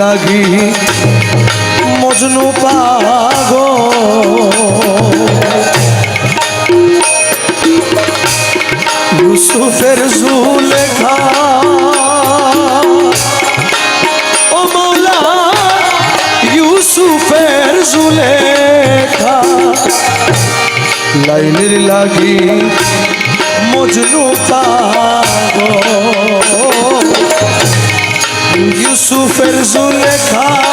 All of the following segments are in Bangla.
লাগি মজনু পাগ ইউসুফের জুলেখা ও মৌলা ইউসুফের জুলেখা লাইলির লাগি মজনু পাগ ইউসুফের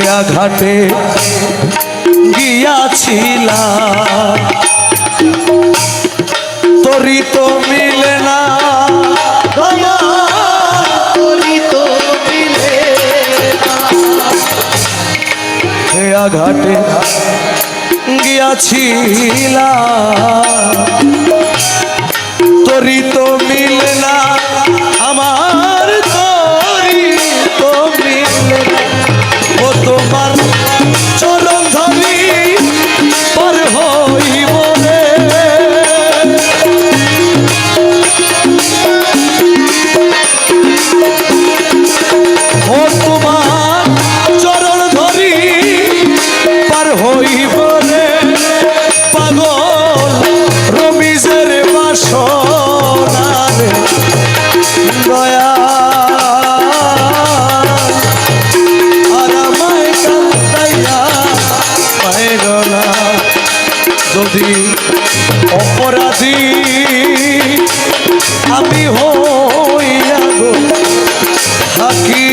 খেয়া ঘাটে গিয়াছিলা। তরি তো মিলে না। ঘাটে গিয়াছিলা। হইব রে পাগল রমিজের বাসনারে। দয়া যদি অপরাধী আমি হইয়া থাকি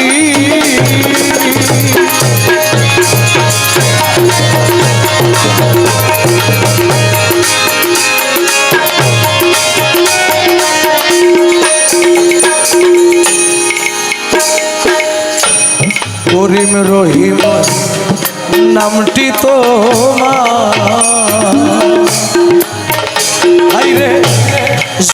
করিম রহিম নামটি তোমার।